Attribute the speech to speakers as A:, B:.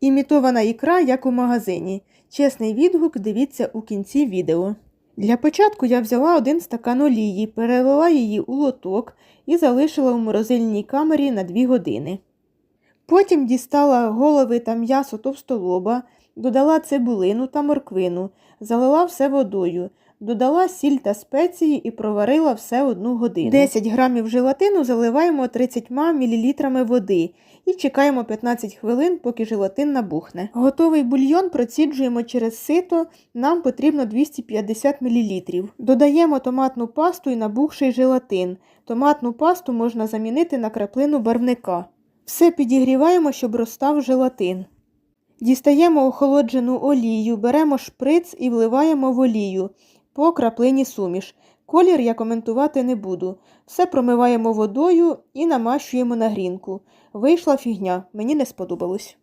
A: Імітована ікра, як у магазині. Чесний відгук дивіться у кінці відео. Для початку я взяла один стакан олії, перелила її у лоток і залишила у морозильній камері на 2 години. Потім дістала голови та м'ясо товстолоба, додала цибулину та морквину, залила все водою, додала сіль та спеції і проварила все одну годину. 10 грамів желатину заливаємо 30 мл води і чекаємо 15 хвилин, поки желатин набухне. Готовий бульйон проціджуємо через сито, нам потрібно 250 мл. Додаємо томатну пасту і набухший желатин. Томатну пасту можна замінити на краплину барвника. Все підігріваємо, щоб розстав желатин. Дістаємо охолоджену олію, беремо шприц і вливаємо в олію по краплині суміш. Колір я коментувати не буду. Все промиваємо водою і намащуємо на грінку. Вийшла фігня, мені не сподобалось.